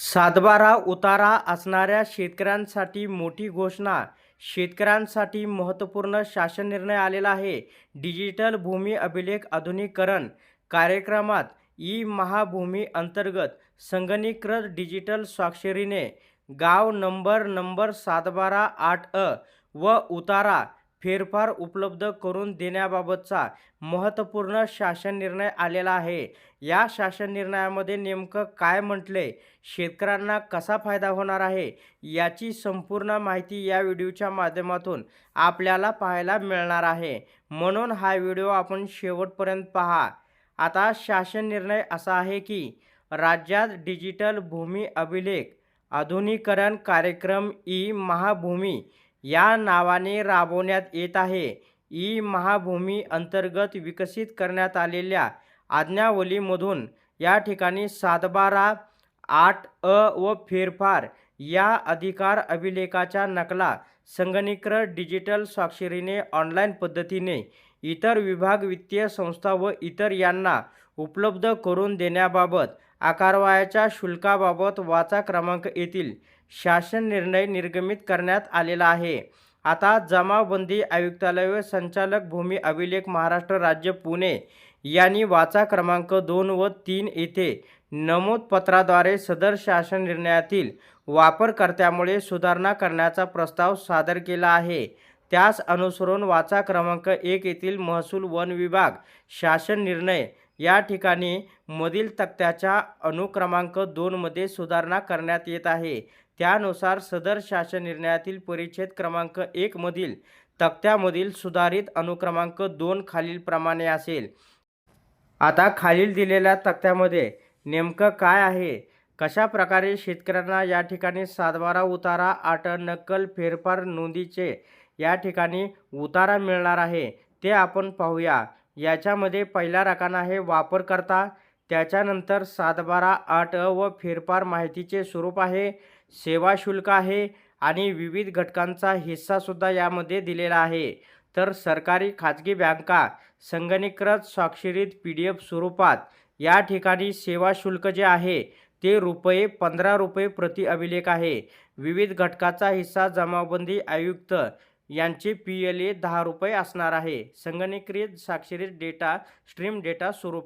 सातबारा उतारा असणाऱ्या शेतकऱ्यांसाठी मोठी घोषणा. शेतकऱ्यांसाठी महत्त्वपूर्ण शासन निर्णय आलेला आहे. डिजिटल भूमी अभिलेख आधुनिकरण कार्यक्रमात ई महाभूमी अंतर्गत संगणीकृत डिजिटल स्वाक्षरीने गाव नंबर नंबर सातबारा आठ अ व उतारा फेरफार उपलब्ध करून देण्याबाबतचा महत्त्वपूर्ण शासन निर्णय आलेला आहे. या शासन निर्णयामध्ये नेमकं काय म्हटले शेतकऱ्यांना कसा फायदा होणार आहे? याची संपूर्ण माहिती या व्हिडिओच्या माध्यमातून आपल्याला पाहायला मिळणार आहे. म्हणून हा व्हिडिओ आपण शेवटपर्यंत पहा. आता शासन निर्णय असा आहे की राज्यात डिजिटल भूमी अभिलेख आधुनिकरण कार्यक्रम ई महाभूमी या नावाने राबवण्यात येत आहे. ई महाभूमी अंतर्गत विकसित करण्यात आलेल्या आज्ञावलीमधून या ठिकाणी सातबारा आठ अ व फेरफार या अधिकार अभिलेखाच्या नकला संगणकीकृत डिजिटल स्वाक्षरीने ऑनलाईन पद्धतीने इतर विभाग वित्तीय संस्था व इतर यांना उपलब्ध करून देण्याबाबत आकारवायाच्या शुल्काबाबत वाचा क्रमांक येथील शासन निर्णय निर्गमित करण्यात आलेला आहे. आता जमाबंदी आयुक्तालय व संचालक भूमी अभिलेख महाराष्ट्र राज्य पुणे यांनी वाचा क्रमांक दोन व तीन येथे नमूद पत्राद्वारे सदर शासन निर्णयातील वापरकर्त्यामुळे सुधारणा करण्याचा प्रस्ताव सादर केला आहे. त्यास अनुसरून वाचा क्रमांक एक येथील महसूल वन विभाग शासन निर्णय या ठिकाणी मधील तक्त्याच्या अनुक्रमांक दोनमध्ये सुधारणा करण्यात येत आहे. त्यानुसार सदर शासन निर्णयातील परिच्छेद क्रमांक एकमधील तक्त्यामधील सुधारित अनुक्रमांक दोन खालीलप्रमाणे असेल. आता खालील दिलेल्या तक्त्यामध्ये नेमकं काय आहे? कशा प्रकारे शेतकऱ्यांना या ठिकाणी सातबारा उतारा आठ नक्कल फेरफार नोंदीचे या ठिकाणी उतारा मिळणार आहे ते आपण पाहूया. याच्यामध्ये पहिला रकाना आहे वापरकर्ता त्याच्यानंतर सातबारा आठ अ व फेरफार माहितीचे स्वरूप आहे सेवा शुल्क आहे आणि विविध घटकांचा हिस्सासुद्धा यामध्ये दिलेला आहे. तर सरकारी खाजगी बँका संगणकीकृत स्वाक्षरीत पी डी एफ स्वरूपात या ठिकाणी सेवा शुल्क जे आहे ते रुपये पंधरा रुपये प्रति अभिलेख आहे. विविध घटकाचा हिस्सा जमाबंदी आयुक्त यांचे पी एल ए दहा रुपये असणार आहे. संगणकीकृत साक्षरीत डेटा स्ट्रीम डेटा स्वरूप